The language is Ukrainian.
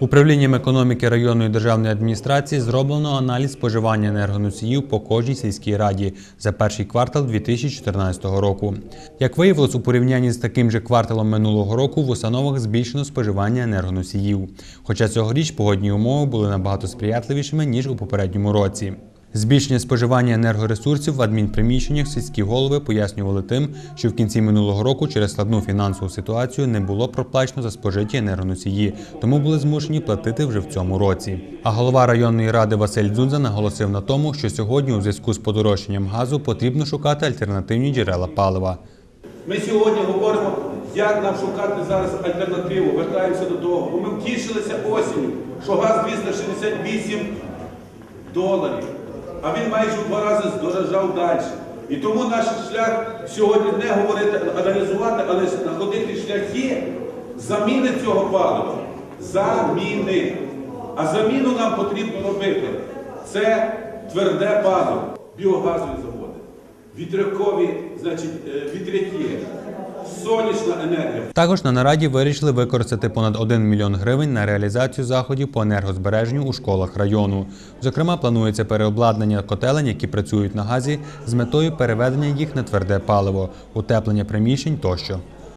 Управлінням економіки районної державної адміністрації зроблено аналіз споживання енергоносіїв по кожній сільській раді за перший квартал 2014 року. Як виявилось, у порівнянні з таким же кварталом минулого року в установах збільшено споживання енергоносіїв. Хоча цьогоріч погодні умови були набагато сприятливішими ніж у попередньому році. Збільшення споживання енергоресурсів в адмінприміщеннях сільські голови пояснювали тим, що в кінці минулого року через складну фінансову ситуацію не було проплачено за спожиті енергоносії, тому були змушені платити вже в цьому році. А голова районної ради Василь Дзунза наголосив на тому, що сьогодні у зв'язку з подорожчанням газу потрібно шукати альтернативні джерела палива. Ми сьогодні говоримо, як нам шукати зараз альтернативу. Вертаємося до того. Ми втішилися осінню, що газ 268 доларів, а він майже в два рази здорожав далі. І тому наш шлях сьогодні не говорити, аналізувати, але знаходити шляхи заміни цього палива. Заміни. А заміну нам потрібно робити. Це тверде паливо, біогазові заводи, вітрякові, значить, е, вітряки, сонячна енергія. Також на нараді вирішили використати понад 1 мільйон гривень на реалізацію заходів по енергозбереженню у школах району. Зокрема, планується переобладнання котелень, які працюють на газі, з метою переведення їх на тверде паливо, утеплення приміщень тощо.